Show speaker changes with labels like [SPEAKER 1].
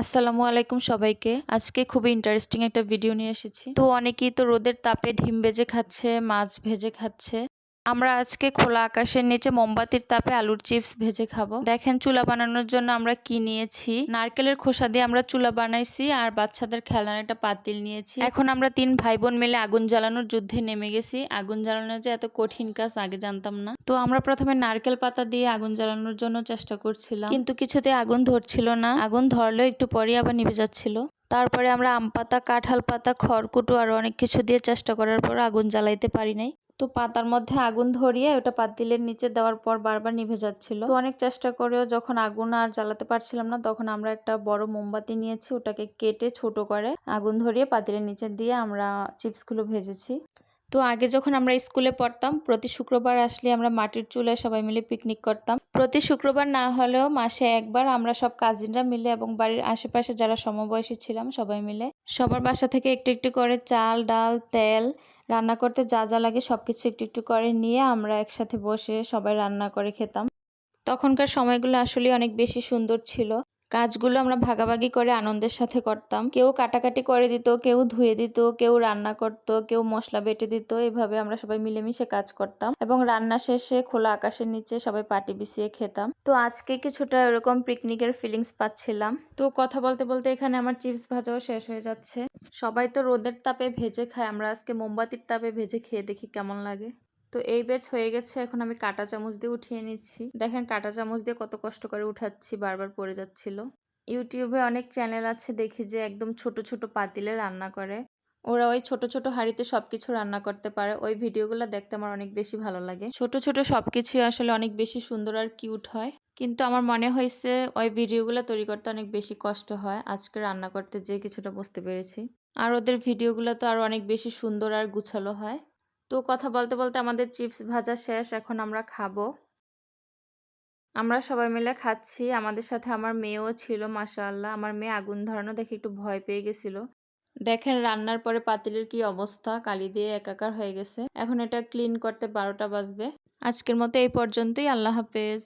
[SPEAKER 1] আসসালামু আলাইকুম সবাইকে। আজকে খুবই ইন্টারেস্টিং একটা ভিডিও নিয়ে এসেছি। তো অনেকেই তো রোদের তাপে ডিম ভেজে খাচ্ছে, মাছ ভেজে খাচ্ছে। আমরা আজকে খোলা আকাশের নিচে মোমবাতির তাপে আলুর চিপস ভেজে খাব। দেখেন, চুলা বানানোর জন্য আমরা কি নিয়েছি? নারকেলের খোসা দিয়ে আমরা চুলা বানাইছি আর বাচ্চাদের খেলার একটা পাতিল নিয়েছি। এখন আমরা তিন ভাই বোন মিলে আগুন জ্বালানোর যুদ্ধে নেমে গেছি। আগুন জ্বালানো যে এত কঠিন কাজ আগে জানতাম না। তো আমরা প্রথমে নারকেল পাতা দিয়ে আগুন জ্বালানোর জন্য চেষ্টা করছিলাম। কিন্তু কিছুতে আগুন ধরছিল না। আগুন ধরলেও একটু পরে আবার নিভে যাচ্ছিল। তারপরে আমরা আম পাতা, কাঁঠাল পাতা, খড়কুটো আর অনেক কিছু দিয়ে চেষ্টা করার পর আগুন জ্বালাইতে পারি নাই। তো পাতার মধ্যে আগুন ধরিয়ে ওটা পাতিলের নিচে দেওয়ার পর বারবার নিভে যাচ্ছিল। তো অনেক চেষ্টা করেও যখন আগুন আর জ্বালাতে পারছিলাম না, তখন আমরা একটা বড় মোমবাতি নিয়েছি, ওটাকে কেটে ছোট করে আগুন ধরিয়ে পাতিলের নিচে দিয়ে আমরা চিপসগুলো ভেজেছি। তো আগে যখন আমরা স্কুলে পড়তাম, প্রতি শুক্রবার আসলে আমরা মাটির চুলায় সবাই মিলে পিকনিক করতাম। প্রতি শুক্রবার না হলেও মাসে একবার আমরা সব কাজিনরা মিলে এবং বাড়ির আশেপাশে যারা সমবয়সী ছিলাম সবাই মিলে সবার বাসা থেকে একটু একটু করে চাল, ডাল, তেল রান্না করতে যা যা লাগে সব কিছু একটু একটু করে নিয়ে আমরা একসাথে বসে সবাই রান্না করে খেতাম। তখনকার সময়গুলো আসলে অনেক বেশি সুন্দর ছিল। কাজগুলো আমরা ভাগাভাগি করে আনন্দের সাথে করতাম। কেউ কাটাকাটি করে দিত, কেউ ধুয়ে দিত, কেউ রান্না করত, কেউ মশলা বেটে দিত। এভাবে আমরা সবাই মিলেমিশে কাজ করতাম এবং রান্না শেষে খোলা আকাশের নিচে সবাই পাটি বিছিয়ে খেতাম। তো আজকে কিছুটা এরকম পিকনিকের ফিলিংস পাচ্ছিলাম। তো কথা বলতে বলতে এখানে আমার চিপস ভাজাও শেষ হয়ে যাচ্ছে। সবাই তো রোদের তাপে ভেজে খায়, আমরা আজকে মোমবাতির তাপে ভেজে খেয়ে দেখি কেমন লাগে। তো এই বেচ হয়ে গেছে, এখন আমি কাটা চামচ দিয়ে উঠিয়ে নিচ্ছি। দেখেন কাটা চামচ দিয়ে কত কষ্ট করে উঠাচ্ছি, বারবার পড়ে যাচ্ছিল। ইউটিউবে অনেক চ্যানেল আছে, দেখি যে একদম ছোট ছোট পাতিলে রান্না করে। ওরা ওই ছোট ছোট হাঁড়িতে সবকিছু রান্না করতে পারে। ওই ভিডিওগুলো দেখতে আমার অনেক বেশি ভালো লাগে। ছোট ছোট সবকিছুই আসলে অনেক বেশি সুন্দর আর কিউট হয়। কিন্তু আমার মনে হয়েছে ওই ভিডিওগুলো তৈরি করতে অনেক বেশি কষ্ট হয়। আজকে রান্না করতে যে কিছুটা বুঝতে পেরেছি। আর ওদের ভিডিওগুলো তো আরও অনেক বেশি সুন্দর আর গুছালো হয়। তো কথা বলতে বলতে আমাদের চিপস ভাজা শেষ, এখন আমরা খাব। আমরা সবাই মিলে খাচ্ছি। আমাদের সাথে আমার মেয়েও ছিল, মাশাআল্লাহ। আমার মেয়ে আগুন ধরানো দেখে একটু ভয় পেয়ে গেছিল। দেখেন রান্নার পরে পাতিলের কি অবস্থা? কালি দিয়ে একাকার হয়ে গেছে। এখন এটা ক্লিন করতে বারোটা বাজবে। আজকের মতো এই পর্যন্তই। আল্লাহ হাফেজ।